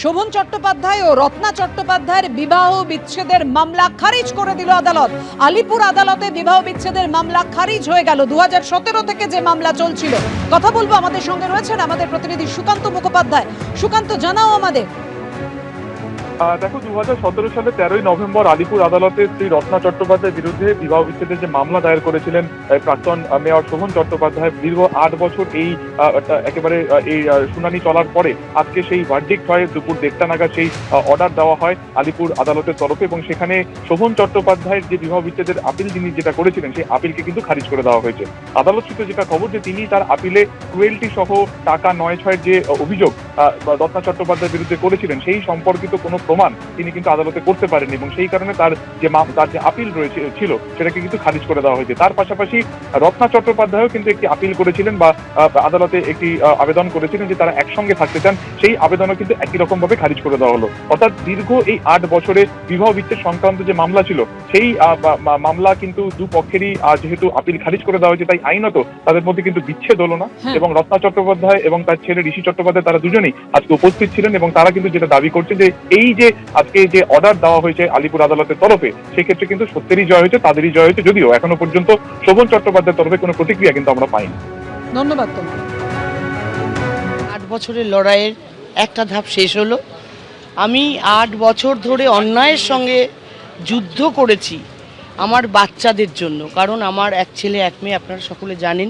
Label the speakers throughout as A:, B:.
A: শোভন চট্টোপাধ্যায় ও রত্না চট্টোপাধ্যায়ের বিবাহ বিচ্ছেদের মামলা খারিজ করে দিল আদালত। আলিপুর আদালতে বিবাহ বিচ্ছেদের মামলা খারিজ হয়ে গেল। দু হাজার সতেরো থেকে যে মামলা চলছিল। কথা বলব আমাদের সঙ্গে রয়েছেন আমাদের প্রতিনিধি সুকান্ত মুখোপাধ্যায়। সুকান্ত, জানাও আমাদের
B: দেখো দু হাজার সতেরো সালে তেরোই নভেম্বর আলিপুর আদালতে শ্রী রত্না চট্টোপাধ্যায়ের বিরুদ্ধে বিবাহ বিচ্ছেদের যে মামলা দায়ের করেছিলেন প্রাক্তন মেয়র শোভন চট্টোপাধ্যায়, দীর্ঘ আট বছর এই একেবারে এই শুনানি চলার পরে আজকে সেই ভার্ডিক্ট হয়, দুপুর দেড়টা নাগাদ সেই অর্ডার দেওয়া হয় আলিপুর আদালতের তরফে এবং সেখানে শোভন চট্টোপাধ্যায়ের যে বিবাহ বিচ্ছেদের আপিল তিনি যেটা করেছিলেন, সেই আপিলকে কিন্তু খারিজ করে দেওয়া হয়েছে। আদালত সূত্রে যেটা খবর যে তিনি তার আপিলে টুয়েলটি সহ টাকা নয় ছয়ের যে অভিযোগ রত্না চট্টোপাধ্যায়ের বিরুদ্ধে করেছিলেন, সেই সম্পর্কিত কোনো প্রমাণ তিনি কিন্তু আদালতে করতে পারেননি এবং সেই কারণে তার যে তার যে আপিল রয়েছে ছিল সেটাকে কিন্তু খারিজ করে দেওয়া হয়েছে। তার পাশাপাশি রত্না চট্টোপাধ্যায়ও কিন্তু একটি আপিল করেছিলেন বা আদালতে একটি আবেদন করেছিলেন যে তারা একসঙ্গে থাকতে চান। সেই আবেদনও কিন্তু একই রকম ভাবে খারিজ করে দেওয়া হলো। অর্থাৎ দীর্ঘ এই আট বছরে বিবাহ বিচ্ছেদ সংক্রান্ত যে মামলা ছিল সেই মামলা কিন্তু দুপক্ষেরই আহ, যেহেতু আপিল খারিজ করে দেওয়া হয়েছে তাই আইনত তাদের মধ্যে কিন্তু বিচ্ছেদ হলো না।
A: হ্যাঁ।
B: এবং রত্না চট্টোপাধ্যায় এবং তার ছেলে ঋষি চট্টোপাধ্যায় তারা দুজনেই আজকে উপস্থিত ছিলেন এবং তারা কিন্তু যেটা দাবি করছে যে এই যে আজকে যে অর্ডার দেওয়া হয়েছে আলিপুর আদালতের তরফে সেক্ষেত্রে কিন্তু সত্যেরই জয় হয়েছে তাদেরই জয় হয়েছে যদিও এখনও পর্যন্ত শোভন চট্টোপাধ্যায়ের তরফে কোনো প্রতিক্রিয়া কিন্তু আমরা পাইনি।
A: ধন্যবাদ
C: আট বছরের লড়াইয়ের একটা ধাপ শেষ হলো। আমি আট বছর ধরে অন্যায়ের সঙ্গে যুদ্ধ করেছি আমার বাচ্চাদের জন্য কারণ আমার এক ছেলে এক মেয়ে আপনারা সকলে জানেন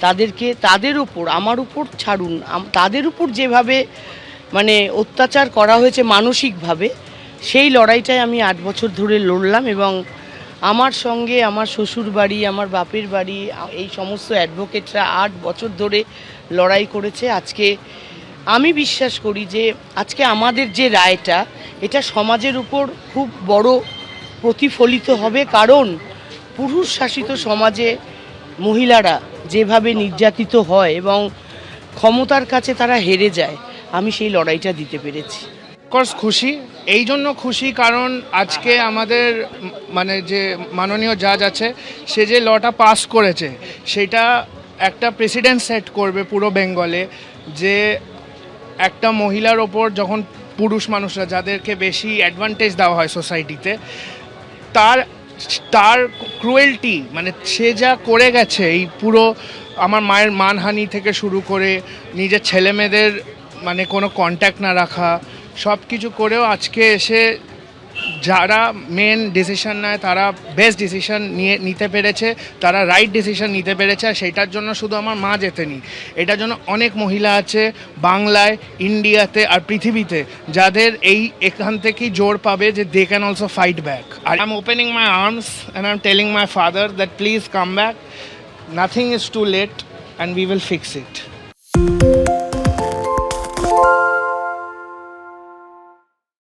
C: তাদেরকে তাদের উপর আমার উপর ছাড়ুন আম- তাদের উপর যেভাবে মানে অত্যাচার করা হয়েছে মানসিকভাবে, সেই লড়াইটাই আমি আট বছর ধরে লড়লাম এবং আমার সঙ্গে আমার শ্বশুর বাড়ি, আমার বাপের বাড়ি, এই সমস্ত অ্যাডভোকেটরা আট বছর ধরে লড়াই করেছে। আজকে আমি বিশ্বাস করি যে আজকে আমাদের যে রায়টা, এটা সমাজের উপর খুব বড় প্রতিফলিত হবে। কারণ পুরুষ শাসিত সমাজে মহিলারা যেভাবে নির্যাতিত হয় এবং ক্ষমতার কাছে তারা হেরে যায় আমি সেই লড়াইটা দিতে পেরেছি।
D: কোর্স খুশি। এই জন্য খুশি কারণ আজকে আমাদের মানে যে মাননীয় জাজ আছে, সে যে লটা পাস করেছে, সেটা একটা প্রেসিডেন্ট সেট করবে পুরো বেঙ্গলে যে একটা মহিলার ওপর যখন পুরুষ মানুষরা যাদেরকে বেশি অ্যাডভান্টেজ দেওয়া হয় সোসাইটিতে তার তার ক্রুয়েলটি মানে সে যা করে গেছে, এই পুরো আমার মায়ের মানহানি থেকে শুরু করে নিজের ছেলে মেয়েদের মানে কোনো কন্ট্যাক্ট না রাখা সব কিছু করেও আজকে এসে যারা মেন ডিসিশন নেয়, তারা বেস্ট ডিসিশন নিয়ে নিতে পেরেছে, তারা রাইট ডিসিশন নিতে পেরেছে, আর সেটার জন্য শুধু আমার মা যেতেনি এটার জন্য অনেক মহিলা আছে বাংলায়, ইন্ডিয়াতে আর পৃথিবীতে, যাদের এই এখান থেকেই জোর পাবে যে they can also fight back R I am opening my arms and I am telling my father that please come back nothing is too late and we will fix it